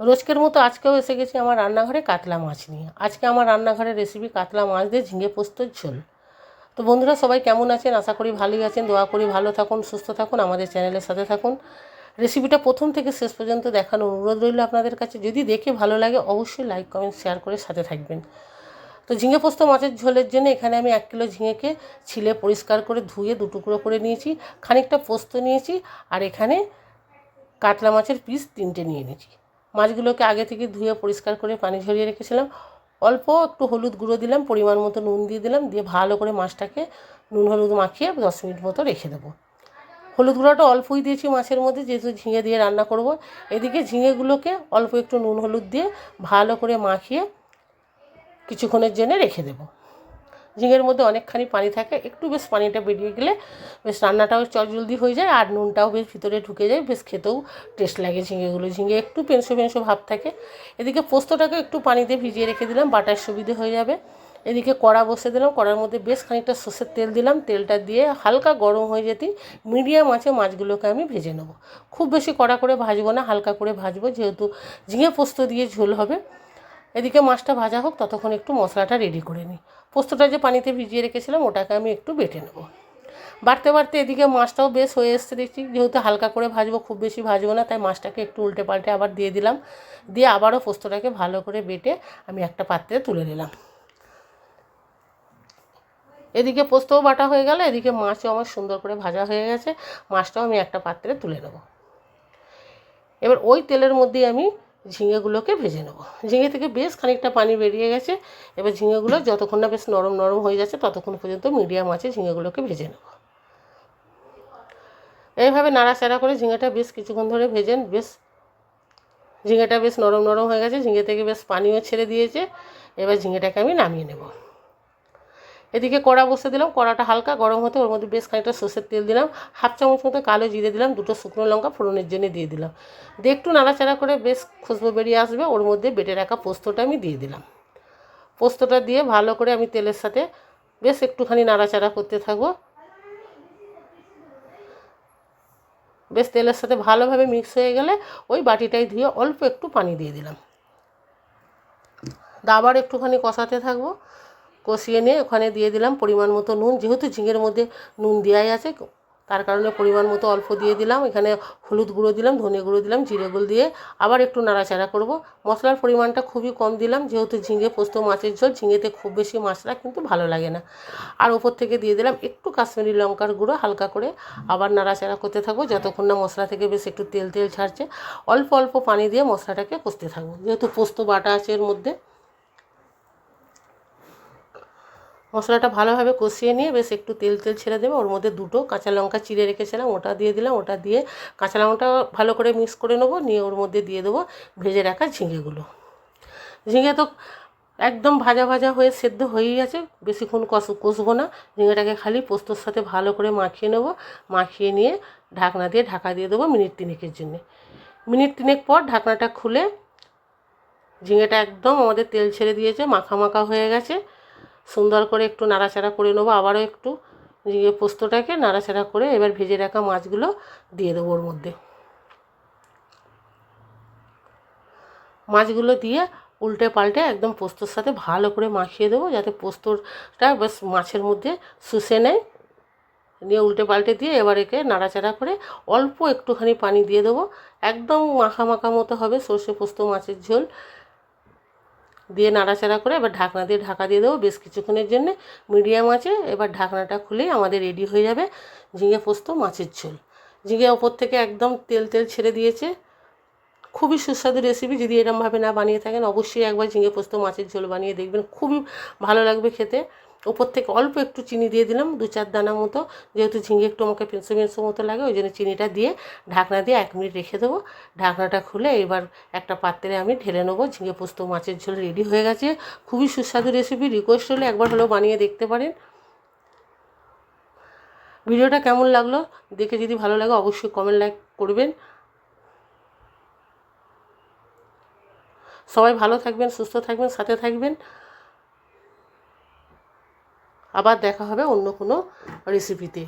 রোজকের মতো আজকেও এসে গেছি আমার রান্নাঘরে কাতলা মাছ নিয়ে। আজকে আমার রান্নাঘরের রেসিপি কাতলা মাছ দিয়ে ঝিঙে পোস্তর ঝোল। তো বন্ধুরা, সবাই কেমন আছেন? আশা করি ভালোই আছেন। দোয়া করি ভালো থাকুন, সুস্থ থাকুন, আমাদের চ্যানেলের সাথে থাকুন। রেসিপিটা প্রথম থেকে শেষ পর্যন্ত দেখানো অনুরোধ রইল আপনাদের কাছে। যদি দেখে ভালো লাগে, অবশ্যই লাইক কমেন্ট শেয়ার করে সাথে থাকবেন। তো ঝিঙে পোস্ত মাছের ঝোলের জন্য এখানে আমি এক কিলো ঝিঙেকে ছিলে পরিষ্কার করে ধুয়ে দু টুকরো করে নিয়েছি, খানিকটা পোস্ত নিয়েছি, আর এখানে কাতলা মাছের পিস তিনটে নিয়ে নিয়েছি মাছগুলোকে আগে থেকে ধুয়ে পরিষ্কার করে পানি ঝরিয়ে রেখেছিলাম। অল্প একটু হলুদ গুঁড়ো দিলাম, পরিমাণ মতো নুন দিয়ে দিলাম, দিয়ে ভালো করে মাছটাকে নুন হলুদ মাখিয়ে দশ মিনিট মতো রেখে দেবো। হলুদ গুঁড়োটা অল্পই দিয়েছি মাছের মধ্যে, যেহেতু ঝিঙে দিয়ে রান্না করব। এদিকে ঝিঙেগুলোকে অল্প একটু নুন হলুদ দিয়ে ভালো করে মাখিয়ে কিছুক্ষণের জন্য রেখে দেবো। ঝিঙের মধ্যে অনেকখানি পানি থাকে, একটু বেশ পানিটা বেরিয়ে গেলে বেশ রান্নাটাও জলদি হয়ে যায় আর নুনটাও বেশ ভিতরে ঢুকে যায়, বেশ খেতেও টেস্ট লাগে ঝিঙেগুলো। ঝিঙে একটু পেনসো পেনসো ভাব থাকে। এদিকে পোস্তটাকে একটু পানিতে ভিজিয়ে রেখে দিলাম, বাটার সুবিধে হয়ে যাবে। এদিকে কড়া বসে দিলাম, কড়ার মধ্যে বেশ খানিকটা সর্ষের তেল দিলাম, তেলটা দিয়ে হালকা গরম হয়ে যেতেই মিডিয়াম আছে মাছগুলোকে আমি ভেজে নেব। খুব বেশি কড়া করে ভাজবো না, হালকা করে ভাজবো, যেহেতু ঝিঙে পোস্ত দিয়ে ঝোল হবে। এদিকে মাছটা ভাজা হোক, ততক্ষণ একটু মশলাটা রেডি করে নিই। পোস্তটা যে পানিতে ভিজিয়ে রেখেছিলাম, ওটাকে আমি একটু বেটে নেব। বাড়তে বাড়তে এদিকে মাছটাও বেশ হয়ে এসছে দেখছি, যেহেতু হালকা করে ভাজবো, খুব বেশি ভাজবো না, তাই মাছটাকে একটু উল্টে পাল্টে আবার দিয়ে দিলাম। দিয়ে আবারও পোস্তটাকে ভালো করে বেটে আমি একটা পাত্রে তুলে নিলাম। এদিকে পোস্তও বাটা হয়ে গেল, এদিকে মাছও আমার সুন্দর করে ভাজা হয়ে গেছে, মাছটাও আমি একটা পাত্রে তুলে নেব। এবার ওই তেলের মধ্যেই আমি ঝিঙেগুলোকে ভেজে নেব। ঝিঙে থেকে বেশ খানিকটা পানি বেরিয়ে গেছে। এবার ঝিঙেগুলো যতক্ষণ না বেশ নরম নরম হয়ে যাচ্ছে, ততক্ষণ পর্যন্ত মিডিয়াম আছে ঝিঙেগুলোকে ভেজে নেব। এইভাবে নাড়াচাড়া করে ঝিঙেটা বেশ কিছুক্ষণ ধরে ভেজে বেশ ঝিঙেটা বেশ নরম নরম হয়ে গেছে। ঝিঙে থেকে বেশ পানিও ছেড়ে দিয়েছে। এবার ঝিঙেটাকে আমি নামিয়ে নেব। এদিকে কড়া বসে দিলাম, কড়াটা হালকা, গরম হতে ওর মধ্যে বেশ খানিকটা সর্ষের তেল দিলাম, হাফ চামচ মতো কালো জিরে দিলাম, দুটো শুকনো লঙ্কা ফোড়নের জন্য দিয়ে দিলাম। দিয়ে একটু নাড়াচাড়া করে বেশ খুশবু বেরিয়ে আসবে, ওর মধ্যে বেটে রাখা পোস্তটা আমি দিয়ে দিলাম। পোস্তটা দিয়ে ভালো করে আমি তেলের সাথে বেশ একটুখানি নাড়াচাড়া করতে থাকব। বেশ তেলের সাথে ভালোভাবে মিক্স হয়ে গেলে ওই বাটিটাই ধুয়ে অল্প একটু পানি দিয়ে দিলাম। আবার একটুখানি কষাতে থাকব। কষিয়ে নিয়ে ওখানে দিয়ে দিলাম পরিমাণ মতো নুন, যেহেতু ঝিঙের মধ্যে নুন দেওয়াই আছে, তার কারণে পরিমাণ মতো অল্প দিয়ে দিলাম। এখানে হলুদ গুঁড়ো দিলাম, ধনে গুঁড়ো দিলাম, জিরে গুঁড়ো দিয়ে আবার একটু নাড়াচাড়া করব। মশলার পরিমাণটা খুবই কম দিলাম, যেহেতু ঝিঙে পোস্ত, মাছের ঝোল, ঝিঙেতে খুব বেশি মশলা কিন্তু ভালো লাগে না। আর ওপর থেকে দিয়ে দিলাম একটু কাশ্মীরি লঙ্কার গুঁড়ো হালকা করে, আবার নাড়াচাড়া করতে থাকব, যতক্ষণ না মশলা থেকে বেশ একটু তেল তেল ছাড়ছে। অল্প অল্প পানি দিয়ে মশলাটাকে কষতে থাকব, যেহেতু পোস্ত বাটা আছে এর মধ্যে। মশলাটা ভালোভাবে কষিয়ে নিয়ে বেশ একটু তেল তেল ছেড়ে দেবে। ওর মধ্যে দুটো কাঁচা লঙ্কা চিড়ে রেখেছিলাম, ওটা দিয়ে দিলাম, ওটা দিয়ে কাঁচা লঙ্কাটা ভালো করে মিক্স করে নেব, নিয়ে ওর মধ্যে দিয়ে দেবো ভেজে রাখা ঝিঙেগুলো। ঝিঙে তো একদম ভাজা ভাজা হয়ে সেদ্ধ হয়েই আছে, বেশিক্ষণ কষ, কষবো না। ঝিঙেটাকে খালি পোস্তর সাথে ভালো করে মাখিয়ে নেব, মাখিয়ে নিয়ে ঢাকনা দিয়ে ঢাকা দিয়ে দেবো মিনিট তিনেকের জন্যে। মিনিট তিনেক পর ঢাকনাটা খুলে ঝিঙেটা একদম আমাদের তেল ছেড়ে দিয়েছে, মাখা মাখা হয়ে গেছে। সুন্দর করে একটু নাড়াচাড়া করে নেব, আবারও একটু ঝিঙে পোস্তটাকে নাড়াচাড়া করে এবার ভেজে রাখা মাছগুলো দিয়ে দেবো ওর মধ্যে। মাছগুলো দিয়ে উল্টে পাল্টে একদম পোস্তর সাথে ভালো করে মাখিয়ে দেবো, যাতে পোস্তটা বেশ মাছের মধ্যে শুষে নেয়। নিয়ে উল্টে পাল্টে দিয়ে এবার একে নাড়াচাড়া করে অল্প একটুখানি পানি দিয়ে দেবো। একদম মাখা মাখা মতো হবে সর্ষে পোস্ত মাছের ঝোল। দিয়ে নাড়াচাড়া করে এবার ঢাকনা দিয়ে ঢাকা দিয়ে দেবো। বেশ কিছুক্ষণের জন্য মিডিয়াম আছে। এবার ঢাকনাটা খুলেই আমাদের রেডি হয়ে যাবে ঝিঙে পোস্ত মাছের ঝোল। ঝিঙে ওপর থেকে একদম তেল তেল ছেড়ে দিয়েছে। খুবই সুস্বাদু রেসিপি যদি এরমভাবে না বানিয়ে থাকেন, অবশ্যই একবার ঝিঙে পোস্ত মাছের ঝোল বানিয়ে দেখবেন। খুবই ভালো লাগবে খেতে। ওপর থেকে অল্প একটু চিনি দিয়ে দিলাম, দু চার দানা মতো। যেহেতু ঝিঙে একটু আমাকে পেঁচো পেঁচো মতো লাগে, ওই জন্য চিনিটা দিয়ে ঢাকনা দিয়ে এক মিনিট রেখে দেবো। ঢাকনাটা খুলে এবার একটা পাত্রে আমি ঢেলে নেব। ঝিঙে পোস্ত, মাছের ঝোল রেডি হয়ে গেছে। খুবই সুস্বাদু রেসিপি রিকোয়েস্ট হলে একবার হলেও বানিয়ে দেখতে পারেন। ভিডিওটা কেমন লাগল? দেখে যদি ভালো লাগে অবশ্যই কমেন্ট লাইক করবেন। সবাই ভালো থাকবেন, সুস্থ থাকবেন, সাথে থাকবেন। আবার দেখা হবে অন্য কোনো রেসিপিতে